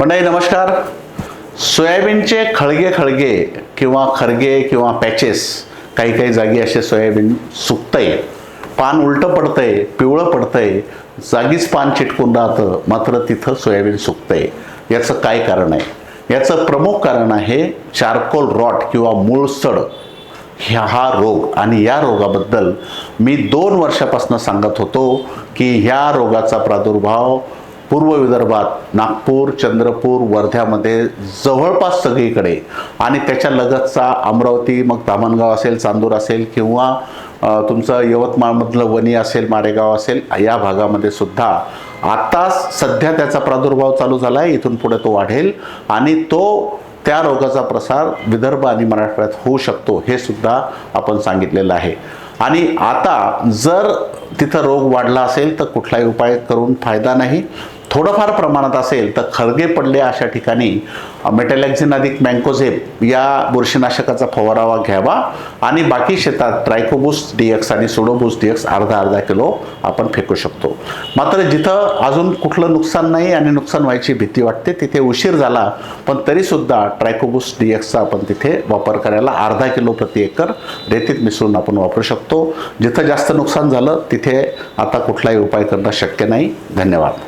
मंडळी नमस्कार. सोयाबीनचे खळगे खळगे किंवा खरगे किंवा पॅचेस काही काही जागी असे सोयाबीन सुकतंय. पान उलटं पडतंय पिवळं पडतंय जागीच पान चिटकून राहतं मात्र तिथं सोयाबीन सुकतंय. याचं काय कारण आहे? याचं प्रमुख कारण आहे चारकोल रॉट किंवा मूळसड. ह्या हा रोग आणि या रोगाबद्दल मी दोन वर्षापासून सांगत होतो की ह्या रोगाचा प्रादुर्भाव पूर्व विदर्भात नागपूर चंद्रपूर वर्ध्यामध्ये जवळपास सगळीकडे. आणि त्याच्या लगतचा अमरावती मग धामणगाव असेल चांदूर असेल किंवा तुमचं यवतमाळमधलं वणी असेल मारेगाव असेल या भागामध्ये सुद्धा आता सध्या त्याचा प्रादुर्भाव चालू झाला आहे इथून पुढे तो वाढेल आणि तो त्या रोगाचा प्रसार विदर्भ आणि मराठवाड्यात होऊ शकतो हे सुद्धा आपण सांगितलेलं आहे. आणि आता जर तिथं रोग वाढला असेल तर कुठलाही उपाय करून फायदा नाही. थोडंफार प्रमाणात असेल तर खळगे पडले अशा ठिकाणी मेटॅलॅक्झिन अधिक मँकोझेप या बुरशीनाशकाचा फवारावा घ्यावा आणि बाकी शेतात ट्रायकोबुस डीएक्स आणि सोडोबुस डीएक्स अर्धा अर्धा किलो आपण फेकू शकतो. मात्र जिथं अजून कुठलं नुकसान नाही आणि नुकसान व्हायची भीती वाटते तिथे उशीर झाला पण तरीसुद्धा ट्रायकोबुस डीएक्सचा आपण तिथे वापर करायला अर्धा किलो प्रति एकर रेतीत मिसळून आपण वापरू शकतो. जिथं जास्त नुकसान झालं तिथे आता कुठलाही उपाय करणं शक्य नाही. धन्यवाद.